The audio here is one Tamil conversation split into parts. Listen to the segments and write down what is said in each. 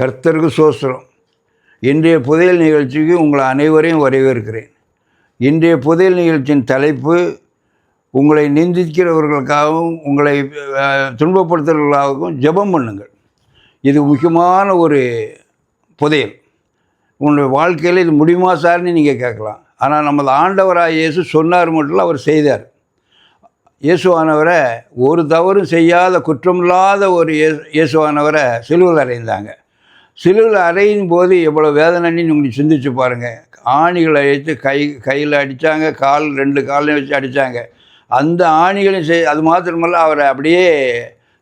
கர்த்தருக்கு சோஸ்திரம் இன்றைய புதையல் நிகழ்ச்சிக்கு உங்களை அனைவரையும் வரவேற்கிறேன். இன்றைய புதையல் நிகழ்ச்சியின் தலைப்பு உங்களை நிந்திக்கிறவர்களுக்காகவும் உங்களை துன்பப்படுத்துகிறவர்களாகவும் ஜபம் ஜெபம் பண்ணுங்கள். இது முக்கியமான ஒரு புதையல். உங்களுடைய வாழ்க்கையில் இது முடியுமா சார்னு நீங்கள் கேட்கலாம். ஆனால் நமது ஆண்டவராக இயேசு சொன்னார் மட்டும் அவர் செய்தார். இயேசுவானவரை ஒரு தவறும் செய்யாத குற்றமில்லாத ஒரு இயே- இயேசுவானவரை சிலுவில் அறைந்தாங்க. சிலுவையில் அறையும் போது எவ்வளோ வேதனைன்னு உங்களுக்கு சிந்திச்சு பாருங்கள் ஆணிகளை அழைத்து கை கையில் அடித்தாங்க கால் ரெண்டு காலையும் வச்சு அடித்தாங்க அந்த ஆணிகளையும் செய் அது மாத்திரமல்ல அவரை அப்படியே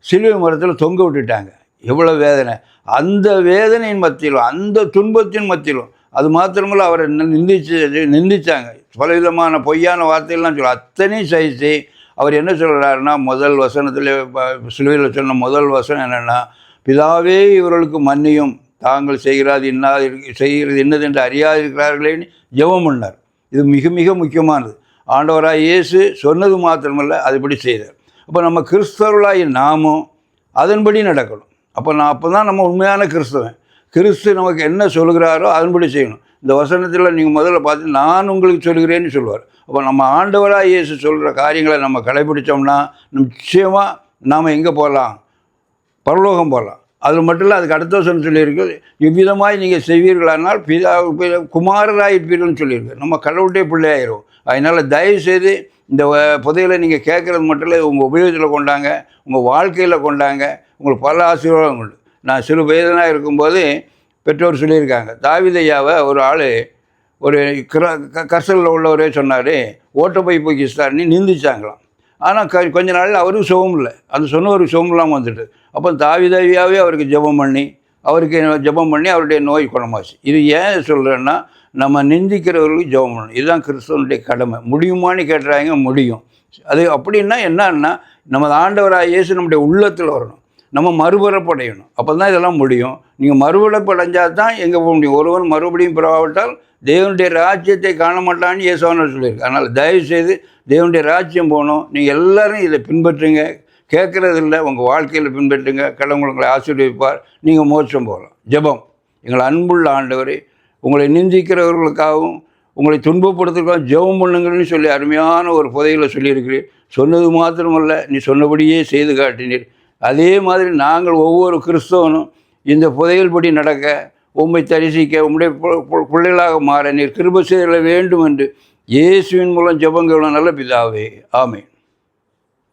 சிலுவை மரத்தில் தொங்க விட்டுட்டாங்க. எவ்வளோ வேதனை. அந்த வேதனையின் மத்தியிலும் அந்த துன்பத்தின் மத்தியிலும் அது மாத்திரமல்ல அவரை நிந்திச்சு நிந்திச்சாங்க. பலவிதமான பொய்யான வார்த்தைகள்லாம் சொல்ல அத்தனையும் சகிச்சு அவர் என்ன சொல்கிறாருன்னா முதல் வசனத்தில் சிலுவையில் சொன்ன முதல் வசனம் என்னென்னா பிதாவே இவர்களுக்கு மன்னியும். தாங்கள் செய்கிறது இன்னாது செய்கிறது என்னது என்று அறியாதிருக்கிறார்களேன்னு ஜெபம் பண்ணார். இது மிக மிக முக்கியமானது. ஆண்டவராக இயேசு சொன்னது மாத்திரமல்ல அதுபடி செய்தார். அப்போ நம்ம கிறிஸ்தவர்களாகி நாமும் அதன்படி நடக்கணும். அப்போ நான் அப்போ தான் நம்ம உண்மையான கிறிஸ்தவன். கிறிஸ்து நமக்கு என்ன சொல்கிறாரோ அதன்படி செய்யணும். இந்த வசனத்தில் நீங்கள் முதல்ல பார்த்து நான் உங்களுக்கு சொல்கிறேன்னு சொல்லுவார். அப்போ நம்ம ஆண்டவராக இயேசு சொல்கிற காரியங்களை நம்ம கடைபிடிச்சோம்னா நிச்சயமாக நாம் எங்கே போகலாம்? பரலோகம் போகலாம். அது மட்டும் இல்லை அதுக்கு அடுத்த வசனம் சொல்லியிருக்கு இவ்விதமாய் நீங்கள் செய்வீர்களானால் பிதா பி- குமாரராயிருப்பீர்கள்னு சொல்லியிருக்கு. நம்ம கடவுளுடைய பிள்ளையாயிரும். அதனால் தயவுசெய்து இந்த வ- புதையலை நீங்கள் கேட்குறது மட்டும் இல்லை உங்கள் உபயோகத்தில் கொண்டாங்க உங்கள் வாழ்க்கையில் கொண்டாங்க உங்களுக்கு பல ஆசீர்வாதம் உண்டு. நான் சிறு வயதனாக இருக்கும்போது பெற்றோர் சொல்லியிருக்காங்க தாவிதையாவை ஒரு ஆள் ஒரு கிர க- கர்சலில் உள்ளவரே சொன்னார் ஓட்டப்பை போக்கிஸ்தான்னு நிந்திச்சாங்களாம். ஆனால் க கொஞ்ச நாள் அவருக்கு சுகம் இல்லை. அந்த சொன்னவருக்கு சுகம் இல்லாமல் வந்துட்டு. அப்போ தாவிதாவியாவே அவருக்கு ஜெபம் பண்ணி அவருக்கு ஜெபம் பண்ணி அவருடைய நோய் குணமாச்சு. இது ஏன் சொல்கிறேன்னா நம்ம நிந்திக்கிறவர்களுக்கு ஜெபம் பண்ணணும். இதுதான் கிறிஸ்தவனுடைய கடமை. முடியுமான்னு கேட்டுறாங்க முடியும். அது அப்படின்னா என்னன்னா நம்ம ஆண்டவராக இயேசு நம்முடைய உள்ளத்தில் வரணும். நம்ம மறுபிறப்படையணும். அப்போ தான் இதெல்லாம் முடியும். நீங்கள் மறுபிறப்படைஞ்சால் தான் எங்கே போக முடியும். ஒருவன் மறுபடியும் பிறவாவிட்டால் தேவனுடைய ராஜ்யத்தை காண மாட்டான்னு இயேசுவானர் சொல்லியிருக்கு அதனால் தயவு செய்து தேவனுடைய ராஜ்யம் போகணும். நீங்கள் எல்லோரும் இதை பின்பற்றுங்க. கேட்குறது இல்லை உங்கள் வாழ்க்கையில் பின்பற்றுங்க. கடவுள் உங்களை ஆசீர்வதிப்பார். நீங்கள் மோட்சம் போகலாம். ஜெபம். எங்கள் அன்புள்ள ஆண்டவரை உங்களை நிந்திக்கிறவர்களுக்காகவும் உங்களை துன்பப்படுத்துறதுக்காக ஜெபம் பண்ணுங்கள்னு சொல்லி அருமையான ஒரு புதையில சொல்லியிருக்கிறீர். சொன்னது மாத்திரமல்ல நீ சொன்னபடியே செய்து காட்டினீர். அதே மாதிரி நாங்கள் ஒவ்வொரு கிறிஸ்தவனும் இந்த புதையல்படி நடக்க உம்மை தரிசிக்க உம்முடைய பிள்ளைகளாக மாற நீர் கிருப செய்ய வேண்டும் என்று இயேசுவின் மூலம் ஜெபங்கள் நல்ல பிதாவே. ஆமென்.